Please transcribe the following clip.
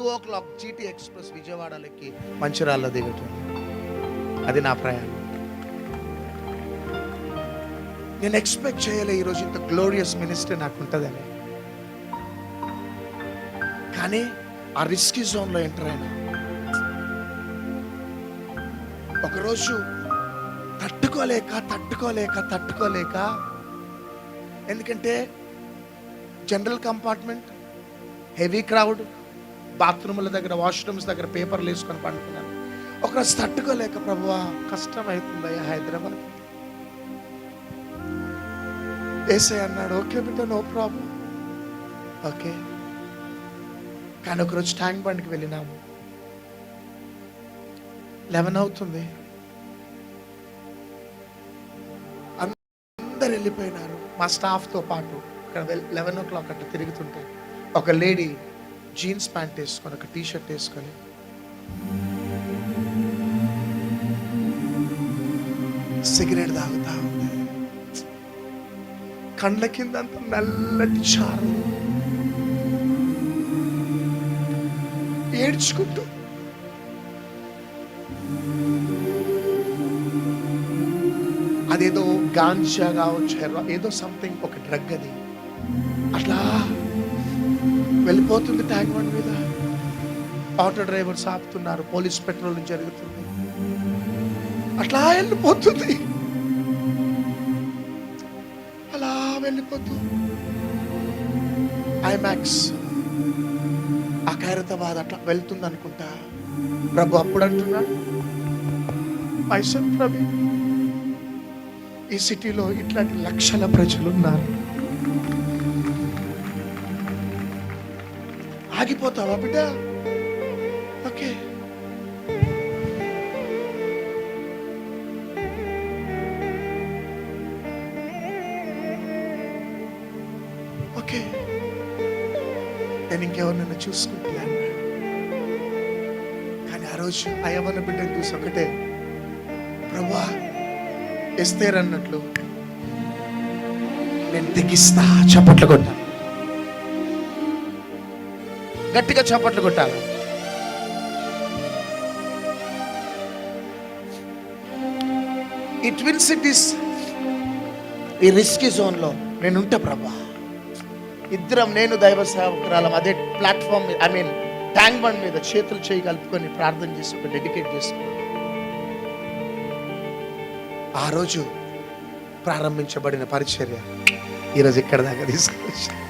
Two o'clock GT express విజయవాడలోకి మంచిరాల్లో దిగటం. అది నా ప్రయాణం. నేను ఎక్స్పెక్ట్ చేయలే ఈరోజు ఇంత గ్లోరియస్ మినిస్టర్ నాకు ఉంటుందని. కానీ ఆ రిస్కీ జోన్లో ఎంటర్ అయినా. ఒకరోజు తట్టుకోలేక తట్టుకోలేక తట్టుకోలేక ఎందుకంటే జనరల్ కంపార్ట్మెంట్ హెవీ క్రౌడ్ బాత్రూముల దగ్గర వాష్రూమ్స్ దగ్గర పేపర్లు వేసుకొని పండుకున్నాను. ఒకరోజు తట్టుకోలేక ప్రభువా కష్టం అవుతుందయ్యా హైదరాబాద్ ఏసై అన్నాడు ఓకే బిడ్డ నో ప్రాబ్లం. ఓకే. కానీ ఒకరోజు ట్యాంక్ బండ్కి వెళ్ళినాము. లెవెన్ అవుతుంది. అందరు వెళ్ళిపోయినారు మా స్టాఫ్తో పాటు. ఇక్కడ లెవెన్ ఓ క్లాక్ అట్లా తిరుగుతుంటే ఒక లేడీ జీన్స్ ప్యాంట్ వేసుకొని ఒక టీ షర్ట్ వేసుకొని. సిగరెట్ తాగుతా ఉంది. కండ్ల కింద అంత నల్లటి చారు. ఏడ్చుకుంటూ. అదేదో గాంజా కావచ్చు ఏదో సంథింగ్ ఒక డ్రగ్ అది. అట్లా వెళ్ళిపోతుంది ట్యాంక్ బండ్ మీద. ఆటో డ్రైవర్స్ ఆపుతున్నారు. పోలీస్ పెట్రోలింగ్ జరుగుతుంది. అట్లా వెళ్ళిపోతుంది. అలా వెళ్ళిపోతుంది. ఐమాక్స్. ఆ ఖైరతాబాద్ అట్లా వెళ్తుంది అనుకుంటా. ప్రభు అప్పుడు అంటున్నాడు. పైసన్ ప్రభు ఈ సిటీలో ఇట్లాంటి లక్షల ప్రజలు ఉన్నారు ఆగిపోతావా బిడ్డ? ఓకే. ఓకే. నేను ఇంకెవరినైనా చూసుకుంటే అన్నాడు కానీ ఆ రోజు ఆ బిడ్డను చూసి ఒకటే ప్రభా ఎస్తేరన్నట్లు నేను తెగిస్తా చప్పట్లు కొట్టాను గట్టిగా చప్పట్లు కొట్టాలి. ఈ ట్విన్ సిటీస్ ఈ రిస్కీ జోన్లో నేనుంటా ప్రభా. ఇద్దరం నేను దైవ సేవకురాలం అదే platform I mean Tank Bund మీద చేతులు చేయి కలుపుకొని ప్రార్థన చేసి ఒక డెడికేట్ చేసుకున్నాను ఆ రోజు ప్రారంభించబడిన పరిచర్య ఈరోజు ఇక్కడ దాకా తీసుకొచ్చాను.